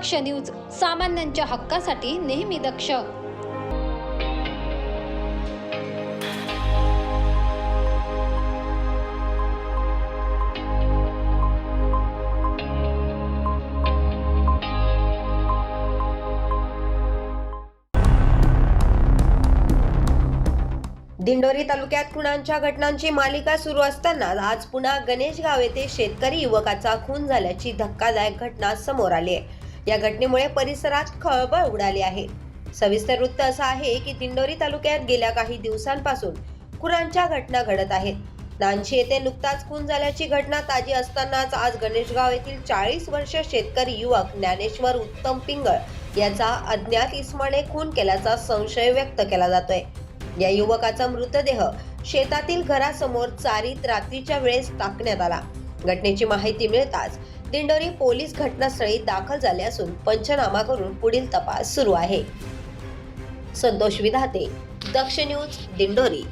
दक्ष news सामान्यांच्या हक्कासाठी नेहमी दक्ष. दिंडोरी तालुक्यात खुणांच्या घटनांची मालिका सुरू असताना आज पुन्हा गणेशगाव येथे शेतकरी युवकाचा खून झाल्याची धक्कादायक घटना समोर आली आहे. या घटनेमुळे परिसरात खळबळ उडाली आहे. सविस्तर वृत्त असं आहे की दिंडोरी तालुक्यात गेल्या काही दिवसांपासून खुरांच्या घटना घडत आहेत. नानशी येथे नुकताच खून झाल्याची घटना ताजी असतानाच आज गणेशगाव येथील चाळीस वर्ष शेतकरी युवक ज्ञानेश्वर उत्तम पिंगळ याचा अज्ञात इस्माने खून केल्याचा संशय व्यक्त केला जातोय. या युवकाचा मृतदेह शेतातील घरासमोर चारीत रात्रीच्या वेळेस टाकण्यात आला. घटनेची माहिती मिळताच दिंडोरी पोलीस घटनास्थळी दाखल झाले असून पंचनामा करून पुढील तपास सुरू आहे. संतोष विधाते दक्ष न्यूज दिंडोरी.